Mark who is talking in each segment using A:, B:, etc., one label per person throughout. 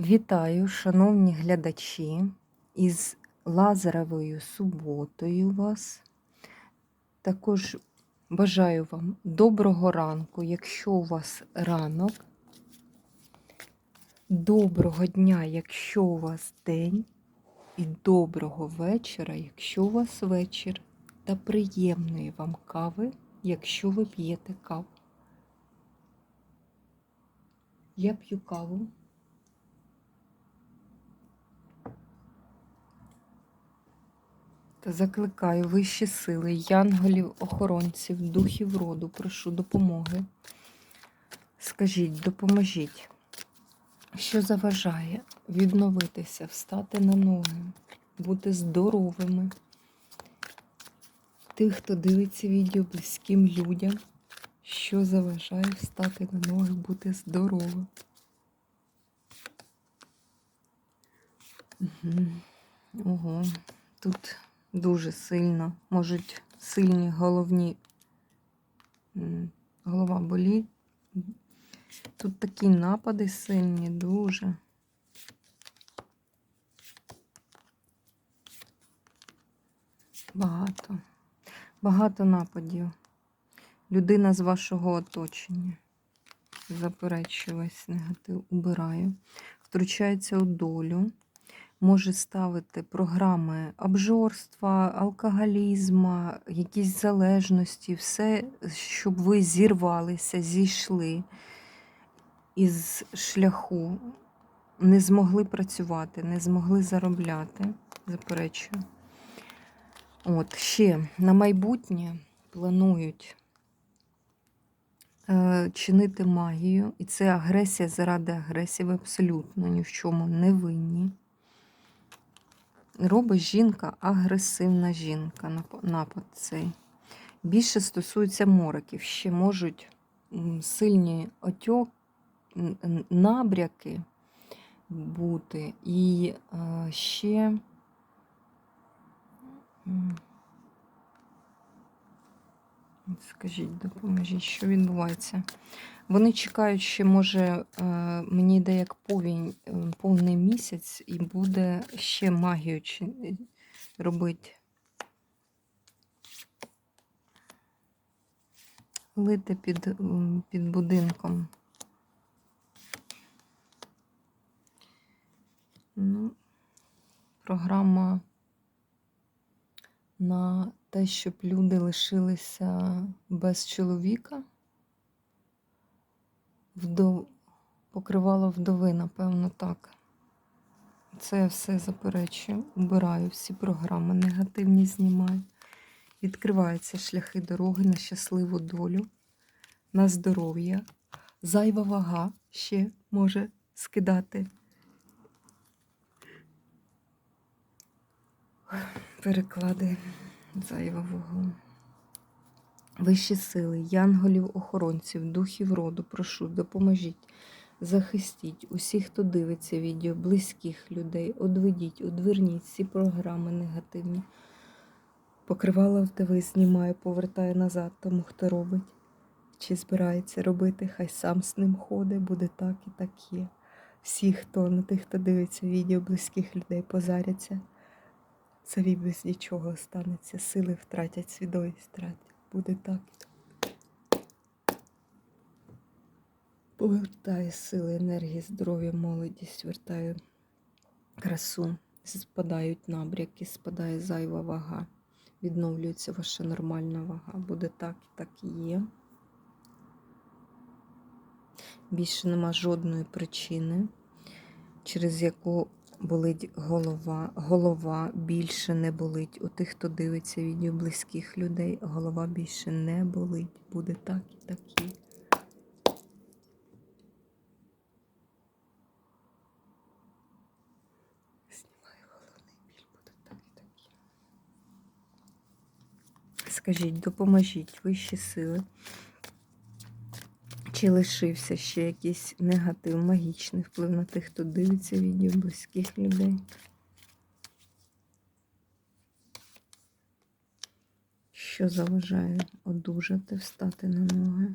A: Вітаю, шановні глядачі, із Лазаревою суботою вас. Також бажаю вам доброго ранку, якщо у вас ранок, доброго дня, якщо у вас день, і доброго вечора, якщо у вас вечір, та приємної вам кави, якщо ви п'єте каву. Я п'ю каву. Закликаю вищі сили, янголів, охоронців, духів роду, прошу допомоги. Скажіть, допоможіть, що заважає відновитися, встати на ноги, бути здоровими. Тих, хто дивиться відео близьким людям, що заважає встати на ноги, бути здоровим. Угу. Ого, тут дуже сильно. Можуть сильні головні. Голова болить. Тут такі напади сильні, дуже. Багато. Багато нападів. Людина з вашого оточення. Заперечую весь негатив, убираю. Втручається у долю може ставити програми обжорства, алкоголізму, якісь залежності, все, щоб ви зірвалися, зійшли із шляху, не змогли працювати, не змогли заробляти. Заперечую. От, ще на майбутнє планують е, чинити магію, і це агресія заради агресії, ви абсолютно ні в чому не винні робить жінка агресивна жінка, напад цей. Більше стосується мороків. Ще можуть сильні отьок, набряки бути. І е, ще скажіть, допоможіть, що відбувається? Вони чекають, що може е, мені йде як повінь, е, повний місяць, і буде ще магію робити. Лити під, під будинком. Ну, програма на те, щоб люди лишилися без чоловіка. Вдов... Покривало вдови, напевно, так. Це я все заперечую. Убираю всі програми, негативні знімаю. Відкриваються шляхи дороги на щасливу долю, на здоров'я. Зайва вага ще може скидати. Переклади зайва вагу. Вищі сили, янголів, охоронців, духів роду, прошу, допоможіть, захистіть усіх, хто дивиться відео, близьких людей, одведіть, одверніть всі програми негативні. Покривало вдови, знімаю, повертаю назад тому, хто робить. Чи збирається робити, хай сам з ним ходить, буде так і так є. Всі, хто на тих, хто дивиться відео, близьких людей, позаряться. Самі без нічого останеться, сили втратять, свідомість втратять. Буде так. Повертаю сили, енергії, здоров'я, молодість, вертаю красу, спадають набряки, спадає зайва вага, відновлюється ваша нормальна вага. Буде так і так і є. Більше нема жодної причини, через яку болить голова. Голова більше не болить. У тих, хто дивиться відео близьких людей, голова більше не болить. Буде так і так і. Скажіть, допоможіть вищі сили. Чи лишився ще якийсь негатив, магічний вплив на тих, хто дивиться відео близьких людей? Що заважає одужати, встати на ноги?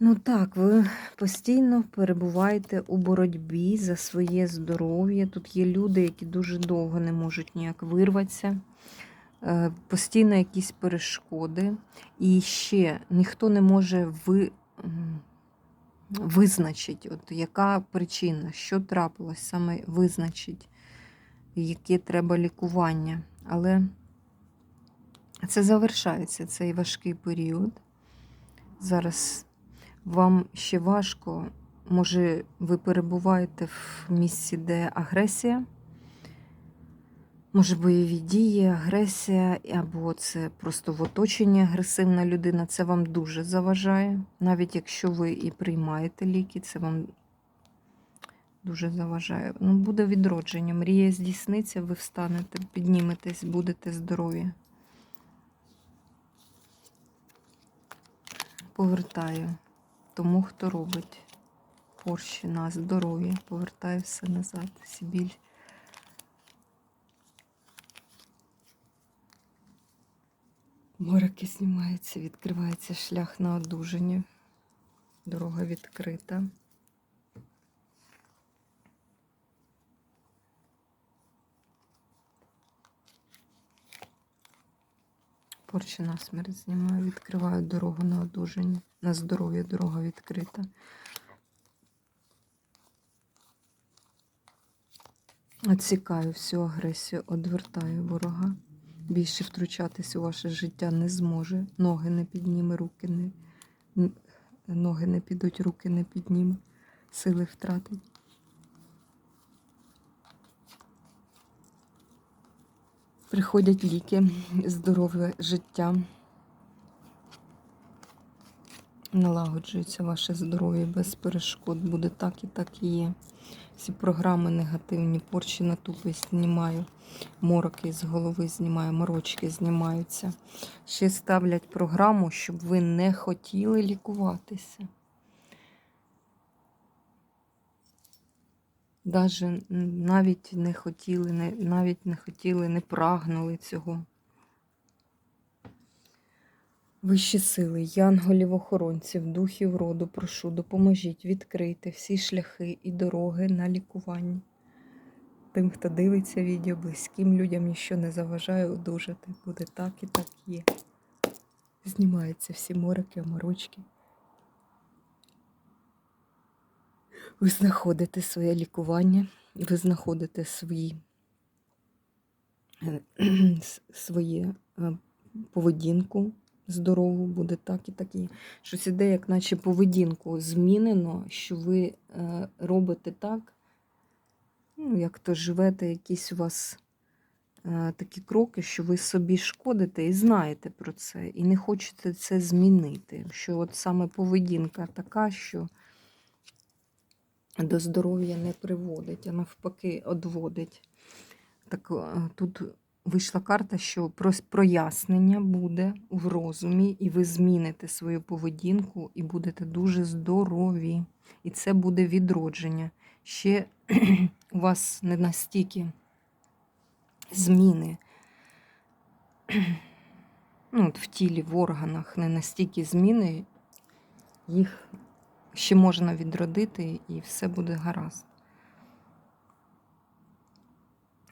A: Ну так, ви постійно перебуваєте у боротьбі за своє здоров'я. Тут є люди, які дуже довго не можуть ніяк вирватися. Е, Постійно якісь перешкоди. І ще ніхто не може ви, м, визначити, от яка причина, що трапилось, саме визначить, яке треба лікування. Але це завершається цей важкий період. Зараз вам ще важко, може, ви перебуваєте в місці, де агресія, може, бойові дії, агресія, або це просто в оточенні агресивна людина. Це вам дуже заважає. Навіть якщо ви і приймаєте ліки, це вам дуже заважає. Ну, буде відродження. Мрія здійсниться, ви встанете, підніметесь, будете здорові. Повертаю тому, хто робить порші на здоров'я, повертаю все назад, всі Мороки знімаються, відкривається шлях на одужання. Дорога відкрита. Порчі на смерть знімаю, відкриваю дорогу на одужання, на здоров'я дорога відкрита. Отсікаю всю агресію, одвертаю ворога. Більше втручатись у ваше життя не зможе. Ноги не підніме, руки не ноги не підуть, руки не підніме, сили втратить. Приходять ліки, здорове життя. Налагоджується ваше здоров'я без перешкод. Буде так і так і є. Всі програми негативні, порчі на тупість знімаю, мороки з голови знімаю, морочки знімаються. Ще ставлять програму, щоб ви не хотіли лікуватися. Даже навіть не хотіли, навіть не хотіли, не прагнули цього. Вищі сили, янголів, охоронців, духів роду, прошу, допоможіть відкрити всі шляхи і дороги на лікування. Тим, хто дивиться відео, близьким людям ніщо не заважає одужати. Буде так і так є. Знімаються всі мороки, оморочки. Ви знаходите своє лікування, ви знаходите свої, своє е, поведінку здорову, буде так і так і. Щось іде, як наче поведінку змінено, що ви е, робите так, ну, як то живете, якісь у вас е, такі кроки, що ви собі шкодите і знаєте про це, і не хочете це змінити. Що от саме поведінка така, що до здоров'я не приводить, а навпаки, одводить. Так е, тут вийшла карта, що прояснення буде в розумі, і ви зміните свою поведінку і будете дуже здорові. І це буде відродження. Ще у вас не настільки зміни ну, от в тілі, в органах, не настільки зміни, їх ще можна відродити, і все буде гаразд.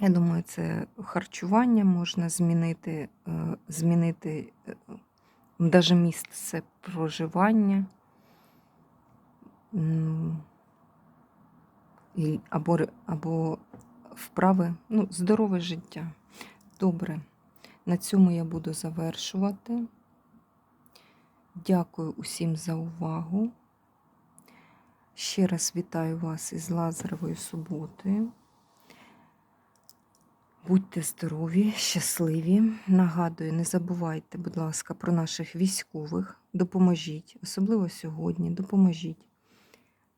A: Я думаю, це харчування можна змінити, е, змінити навіть місце проживання. Або, або вправи, ну, здорове життя. Добре. На цьому я буду завершувати. Дякую усім за увагу. Ще раз вітаю вас із Лазаревою суботою. Будьте здорові, щасливі. Нагадую, не забувайте, будь ласка, про наших військових. Допоможіть, особливо сьогодні, допоможіть.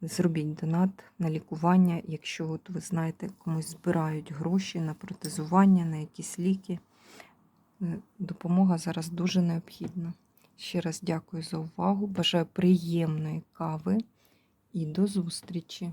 A: Зробіть донат на лікування, якщо от ви знаєте, комусь збирають гроші на протезування, на якісь ліки. Е, Допомога зараз дуже необхідна. Ще раз дякую за увагу. Бажаю приємної кави і до зустрічі!